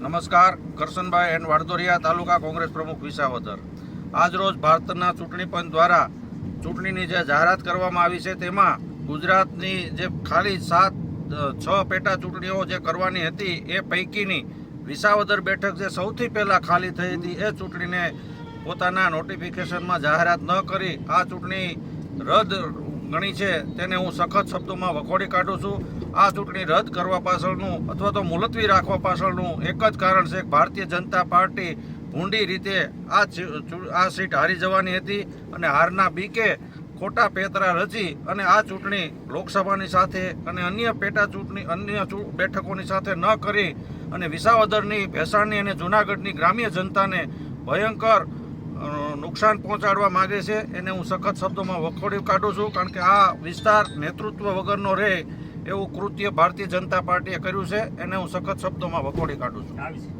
નમસ્કાર, કરશનભાઈ એન્ડ વાડદોરિયા, તાલુકા કોંગ્રેસ પ્રમુખ વિસાવદર. આજરોજ ભારતના ચૂંટણી પંચ દ્વારા ચૂંટણીની જે જાહેરાત કરવામાં આવી છે, તેમાં ગુજરાતની જે ખાલી સાત છ પેટા ચૂંટણીઓ જે કરવાની હતી, એ પૈકીની વિસાવદર બેઠક જે સૌથી પહેલાં ખાલી થઈ હતી, એ ચૂંટણીને પોતાના નોટિફિકેશનમાં જાહેરાત ન કરી. આ ચૂંટણી રદ ગણી છે, તેને હું સખત શબ્દોમાં વખોડી કાઢું છું. આ ચૂંટણી રદ કરવા પાછળનું અથવા તો મુલતવી રાખવા પાછળનું એક જ કારણ છે ભારતીય જનતા પાર્ટી ઊંડી રીતે આ આ સીટ હારી જવાની હતી અને હારના બીકે ખોટા પેતરા રચી અને આ ચૂંટણી લોકસભાની સાથે અને અન્ય પેટા ચૂંટણી, અન્ય બેઠકોની સાથે ન કરી અને વિસાવદરની ભેસાણની અને જૂનાગઢની ગ્રામ્ય જનતાને ભયંકર નુકસાન પહોંચાડવા માંગે છે, એને હું સખત શબ્દોમાં વખોડી કાઢું છું, કારણ કે આ વિસ્તાર નેતૃત્વ વગરનો રહે એવું કૃત્ય ભારતીય જનતા પાર્ટીએ કર્યું છે, એને હું સખત શબ્દોમાં વખોડી કાઢું છું.